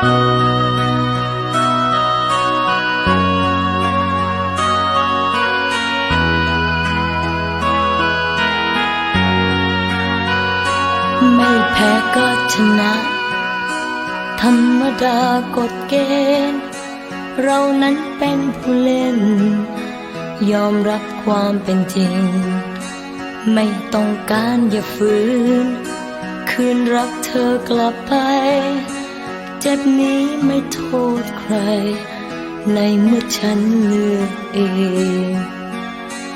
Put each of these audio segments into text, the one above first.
ไม่แพ้ก็ชนะ ธรรมดากฎเกณฑ์ เรานั้นเป็นผู้เล่น ยอมรับความเป็นจริง ไม่ต้องการอย่าฝืน คืนรักเธอกลับไป เจ็บนี้ไม่โทษใคร ในเมื่อฉันเลือกเอง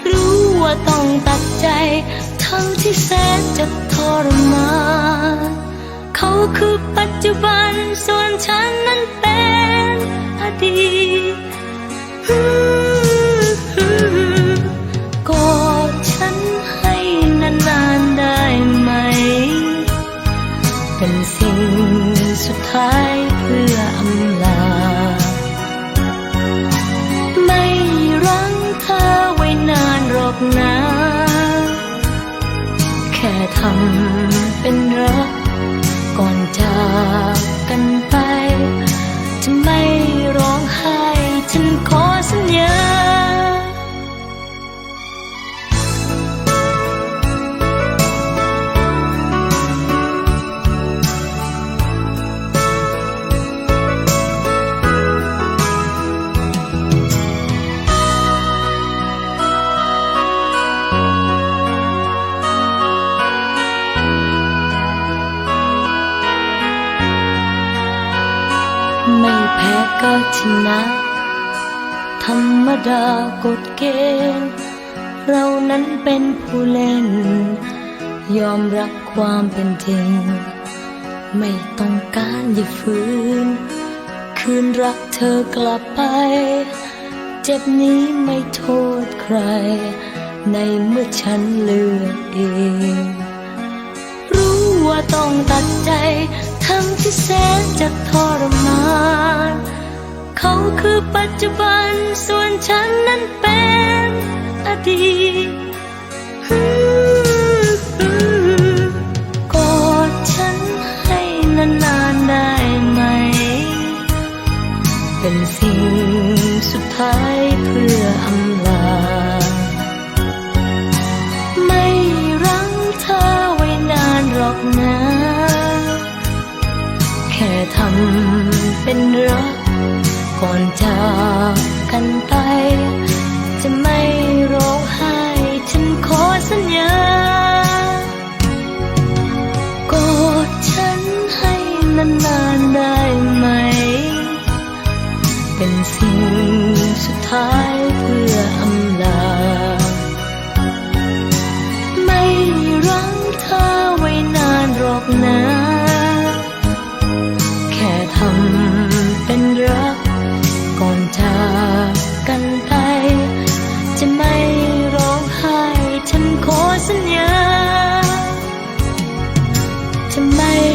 รู้ว่าต้องตัดใจ ทั้งที่แสนจะทรมานเขาคือปัจจุบันส่วนฉันนั้นเป็นอดีต ทำเป็นรักก่อนจาก ไม่แพ้ก็ชนะ ธรรมดากฎเกณฑ์ เรานั้นเป็นผู้เล่น ยอมรับความเป็นจริง ไม่ต้องการอย่าฝืน คืนรักเธอกลับไป เจ็บนี้ไม่โทษใคร ในเมื่อฉันเลือกเองรู้ว่าต้องตัดใจ ทั้งที่แสนจะทรมาน คือปัจจุบัน ส่วนฉันนั้นเป็นอดีตกอดฉันให้นานๆได้ไหม เป็นสิ่งสุดท้ายเพื่ออำลา ไม่รั้งเธอไว้นานหรอกนะ แค่ทำเป็นรัก ก่อนจากกันไป จะไม่ร้องไห้ ฉันขอสัญญากอดฉันให้นานๆได้ไหม เป็นสิ่งสุดท้าย ฉันขอสัญญา จะไม่